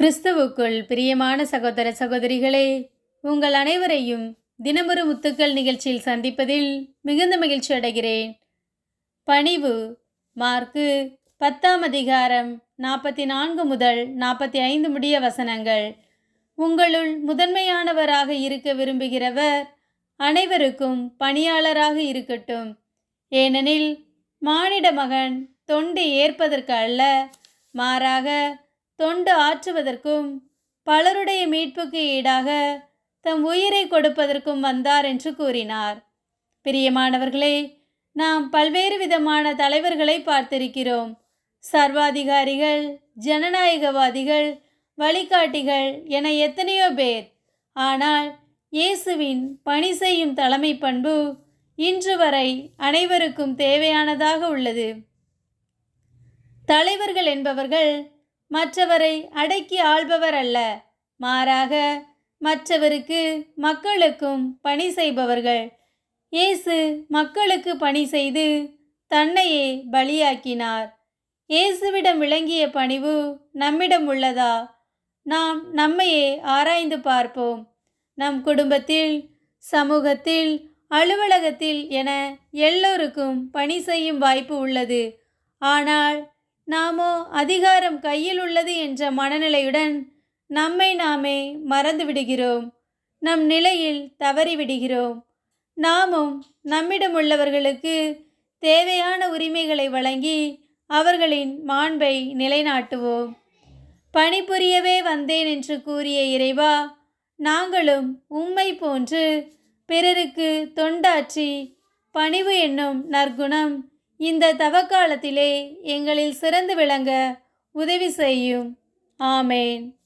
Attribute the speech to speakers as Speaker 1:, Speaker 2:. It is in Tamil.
Speaker 1: கிறிஸ்துவுக்குள் பிரியமான சகோதர சகோதரிகளே உங்கள் அனைவரையும் தினமொரு முத்துக்கள் நிகழ்ச்சியில் சந்திப்பதில் மிகுந்த மகிழ்ச்சி அடைகிறேன். பணிவு மார்க்கு பத்தாம் அதிகாரம் நாற்பத்தி நான்கு முதல் நாற்பத்தி ஐந்து முடிய வசனங்கள். உங்களுள் முதன்மையானவராக இருக்க விரும்புகிறவர் அனைவருக்கும் பணியாளராக இருக்கட்டும். ஏனெனில் மானிட மகன் தொண்டு ஏற்பதற்கு அல்ல மாறாக தொண்டு ஆற்றுவதற்கும் பலருடைய மீட்புக்கு ஈடாக தம் உயிரை கொடுப்பதற்கும் வந்தார் என்று கூறினார். பிரியமானவர்களே நாம் பல்வேறு விதமான தலைவர்களை பார்த்திருக்கிறோம். சர்வாதிகாரிகள் ஜனநாயகவாதிகள் வழிகாட்டிகள் என எத்தனையோ பேர். ஆனால் இயேசுவின் பணி செய்யும் தலைமை பண்பு இன்று வரை அனைவருக்கும் தேவையானதாக உள்ளது. தலைவர்கள் என்பவர்கள் மற்றவரை அடக்கி ஆள்பவர் அல்ல. மாறாக மற்றவருக்கு மக்களுக்கும் பணி செய்பவர்கள். இயேசு மக்களுக்கு பணி செய்து தன்னையே பலியாக்கினார். இயேசுவிடம் விளங்கிய பணிவு நம்மிடம் உள்ளதா? நாம் நம்மையே ஆராய்ந்து பார்ப்போம். நம் குடும்பத்தில் சமூகத்தில் அலுவலகத்தில் என எல்லோருக்கும் பணி செய்யும் வாய்ப்பு உள்ளது. ஆனால் நாமோ அதிகாரம் கையில் உள்ளது என்ற மனநிலையுடன் நம்மை நாமே மறந்துவிடுகிறோம். நம் நிலையில் தவறிவிடுகிறோம். நாமும் நம்மிடம் உள்ளவர்களுக்கு தேவையான உரிமைகளை வழங்கி அவர்களின் மாண்பை நிலைநாட்டுவோம். பணிபுரியவே வந்தேன் என்று கூறிய இறைவா நாங்களும் உம்மை போன்று பிறருக்கு தொண்டாற்றி பணிவு என்னும் நற்குணம் இந்த தவக்காலத்திலே எங்களில் சிறந்து விளங்க உதவி செய்யும். ஆமேன்.